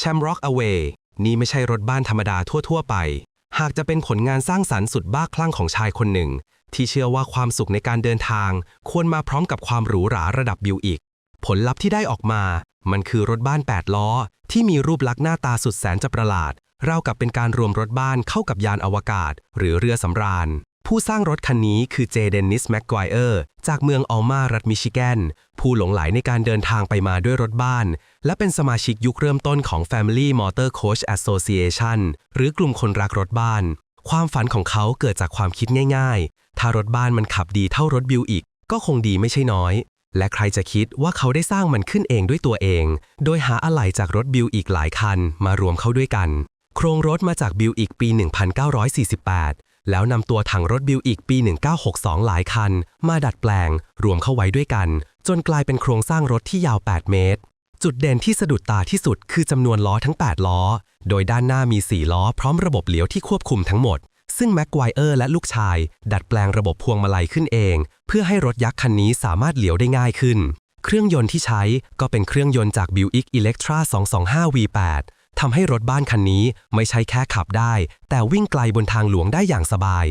Shamrock Away นี่ไม่ใช่รถบ้านธรรมดาทั่ว ๆ ไป หากจะเป็นผลงานสร้างสรรค์สุดบ้าคลั่งของชายคนหนึ่ง ที่เชื่อว่าความสุขในการเดินทาง ควรมาพร้อมกับความหรูหราระดับบิวอีก ผลลัพธ์ที่ได้ออกมา มันคือรถบ้าน 8 ล้อ ที่มีรูปลักษณ์หน้าตาสุดแสนจะประหลาด ราวกับเป็นการรวมรถบ้านเข้ากับยานอวกาศ หรือเรือสำราญ ผู้สร้างรถคันนี้คือเจเดนนิสแม็กไกวเออร์จากเมืองอัลมารัฐมิชิแกน ผู้หลงไหลในการเดินทางไปมาด้วยรถบ้าน และเป็นสมาชิกยุคเริ่มต้นของ Family Motor Coach Association หรือกลุ่มคนรักรถบ้าน ความฝันของเขาเกิดจากความคิดง่าย ๆ ถ้ารถบ้านมันขับดีเท่ารถบิวอีก ก็คงดีไม่ใช่น้อย และใครจะคิดว่าเขาได้สร้างมันขึ้นเองด้วยตัวเอง โดยหาอะไหล่จากรถบิวอีกหลายคันมารวมเข้าด้วยกัน โครงรถมาจากบิวอีกปี 1948 แล้วนำตัวถังรถบิวอีกปี 1962 หลายคัน มาดัดแปลง รวมเข้าไว้ด้วยกัน จนกลายเป็นโครงสร้างรถที่ยาว 8 เมตร จุดเด่นที่สะดุดตาที่สุดคือจำนวนล้อทั้ง 8 ล้อ โดยด้านหน้ามี 4 ล้อพร้อมระบบเลี้ยวที่ควบคุมทั้งหมด ซึ่งแม็กไกวเออร์และลูกชาย ดัดแปลงระบบพวงมาลัยขึ้นเอง เพื่อให้รถยักษ์คันนี้สามารถเลี้ยวได้ง่ายขึ้น เครื่องยนต์ที่ใช้ก็เป็นเครื่องยนต์จาก Buick Electra 225 V8 ทำให้รถบ้านคันนี้ไม่ใช่แค่ขับได้ แต่วิ่งไกลบนทางหลวงได้อย่างสบาย